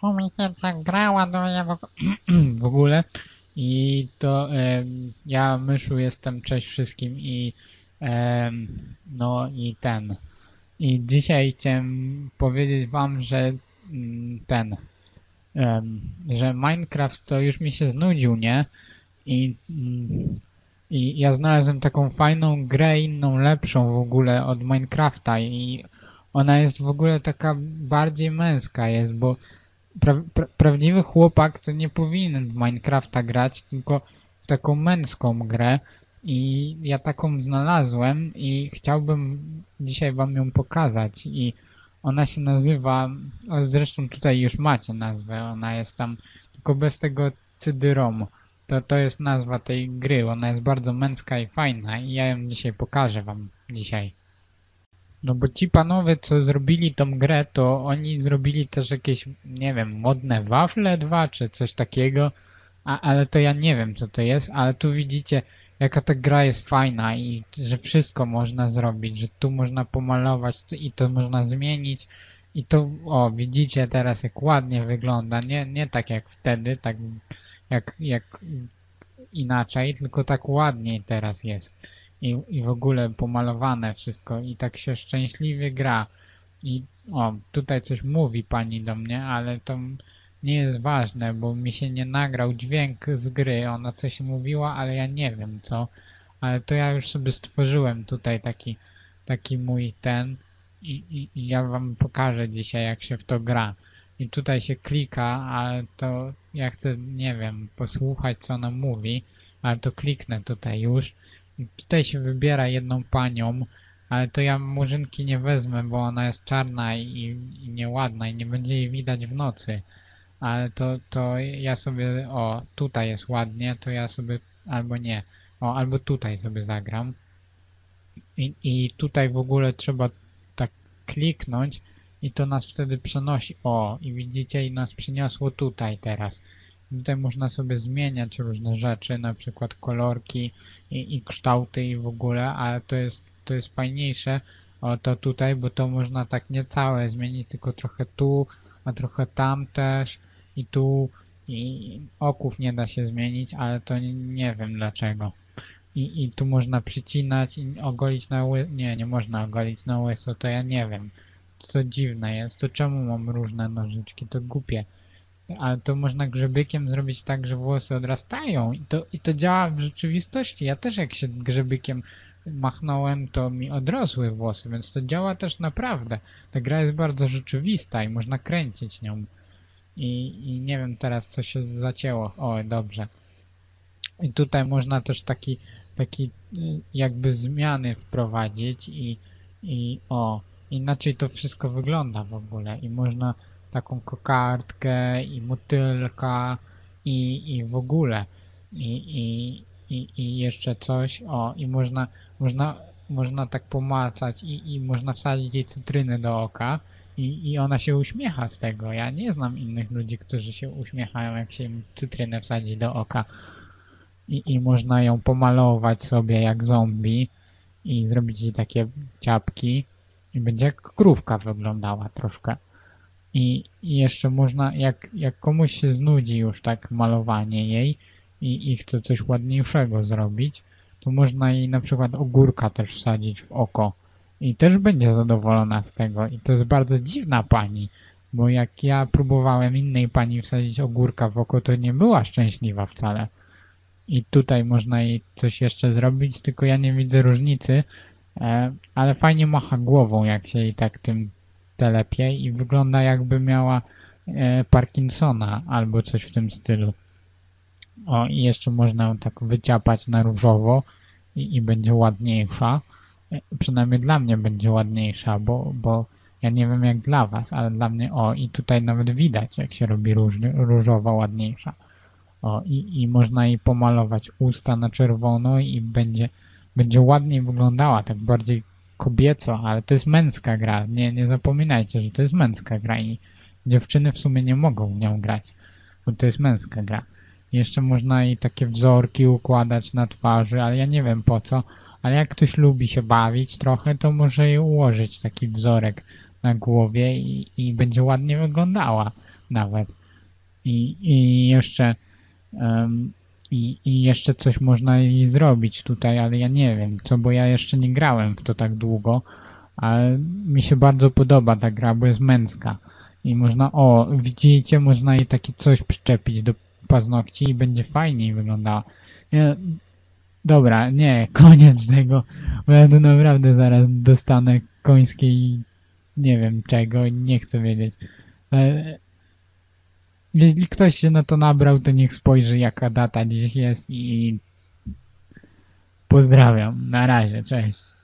Się tak gra ładuje w, w ogóle. I to em, ja myszu jestem, cześć wszystkim i em, no i ten. I dzisiaj chciałem powiedzieć wam, że mm, ten, em, że Minecraft to już mi się znudził, nie? I, mm, I ja znalazłem taką fajną grę, inną, lepszą w ogóle od Minecrafta i ona jest w ogóle taka bardziej męska jest, bo pra, pra, prawdziwy chłopak to nie powinien w Minecrafta grać, tylko w taką męską grę i ja taką znalazłem i chciałbym dzisiaj wam ją pokazać i ona się nazywa, zresztą tutaj już macie nazwę, ona jest tam tylko bez tego cydyrom. To, to jest nazwa tej gry, ona jest bardzo męska i fajna i ja ją dzisiaj pokażę wam dzisiaj. No bo ci panowie, co zrobili tą grę, to oni zrobili też jakieś, nie wiem, modne wafle dwa, czy coś takiego, a, ale to ja nie wiem, co to jest, ale tu widzicie, jaka ta gra jest fajna i że wszystko można zrobić, że tu można pomalować i to można zmienić. I to, o, widzicie teraz, jak ładnie wygląda, nie, nie tak jak wtedy, tak jak, jak inaczej, tylko tak ładniej teraz jest i, i w ogóle pomalowane wszystko i tak się szczęśliwie gra. I o, tutaj coś mówi pani do mnie, ale to nie jest ważne, bo mi się nie nagrał dźwięk z gry. Ona coś mówiła, ale ja nie wiem co. Ale to ja już sobie stworzyłem tutaj taki, taki mój ten i, i, i ja wam pokażę dzisiaj jak się w to gra. I tutaj się klika, ale to ja chcę, nie wiem, posłuchać co ona mówi, ale to kliknę tutaj już. Tutaj się wybiera jedną panią, ale to ja murzynki nie wezmę, bo ona jest czarna i, i nieładna i nie będzie jej widać w nocy. Ale to, to ja sobie, o, tutaj jest ładnie, to ja sobie, albo nie, o, albo tutaj sobie zagram. I, I tutaj w ogóle trzeba tak kliknąć i to nas wtedy przenosi. O, i widzicie, i nas przeniosło tutaj teraz. Tutaj można sobie zmieniać różne rzeczy, na przykład kolorki i, i kształty i w ogóle, ale to jest, to jest fajniejsze o to tutaj, bo to można tak nie całe zmienić, tylko trochę tu, a trochę tam też i tu i oków nie da się zmienić, ale to nie, nie wiem dlaczego. I, I tu można przycinać i ogolić na ły... Nie, nie można ogolić na łyso, to ja nie wiem. To dziwne jest, to czemu mam różne nożyczki, to głupie. Ale to można grzebykiem zrobić tak, że włosy odrastają i to, i to działa w rzeczywistości. Ja też jak się grzebykiem machnąłem, to mi odrosły włosy, więc to działa też naprawdę. Ta gra jest bardzo rzeczywista i można kręcić nią. I, i nie wiem teraz, co się zacięło. O, dobrze. I tutaj można też taki, taki y, jakby zmiany wprowadzić i, i o, inaczej to wszystko wygląda w ogóle i można taką kokardkę i motylka i, i w ogóle i, i, i, i jeszcze coś, o i można, można, można tak pomacać i, i można wsadzić jej cytryny do oka i, i ona się uśmiecha z tego. Ja nie znam innych ludzi, którzy się uśmiechają, jak się im cytrynę wsadzi do oka i, i można ją pomalować sobie jak zombie i zrobić jej takie ciapki i będzie jak krówka wyglądała troszkę. I, jeszcze można, jak, jak komuś się znudzi już tak malowanie jej i, i chce coś ładniejszego zrobić, to można jej na przykład ogórka też wsadzić w oko i też będzie zadowolona z tego. I to jest bardzo dziwna pani, bo jak ja próbowałem innej pani wsadzić ogórka w oko, to nie była szczęśliwa wcale. I tutaj można jej coś jeszcze zrobić, tylko ja nie widzę różnicy, e, ale fajnie macha głową, jak się jej tak tym telepie i wygląda jakby miała e, Parkinsona albo coś w tym stylu. O, i jeszcze można ją tak wyciapać na różowo i, i będzie ładniejsza. E, Przynajmniej dla mnie będzie ładniejsza, bo, bo ja nie wiem jak dla was, ale dla mnie, o, i tutaj nawet widać, jak się robi różny, różowa ładniejsza. O, i, i można jej pomalować usta na czerwono i będzie, będzie ładniej wyglądała, tak bardziej kobieco, ale to jest męska gra. Nie, nie zapominajcie, że to jest męska gra i dziewczyny w sumie nie mogą nią grać, bo to jest męska gra. Jeszcze można jej takie wzorki układać na twarzy, ale ja nie wiem po co. Ale jak ktoś lubi się bawić trochę, to może jej ułożyć taki wzorek na głowie i, i będzie ładnie wyglądała. nawet. I, i jeszcze em, i, i jeszcze coś można jej zrobić tutaj, ale ja nie wiem co, bo ja jeszcze nie grałem w to tak długo, ale mi się bardzo podoba ta gra, bo jest męska. I można, o, widzicie, można jej takie coś przyczepić do paznokci i będzie fajniej wyglądała. Nie, dobra, nie, koniec tego, bo ja tu naprawdę zaraz dostanę końskiej, nie wiem czego, nie chcę wiedzieć. Ale jeśli ktoś się na to nabrał, to niech spojrzy jaka data dziś jest i pozdrawiam. Na razie, cześć.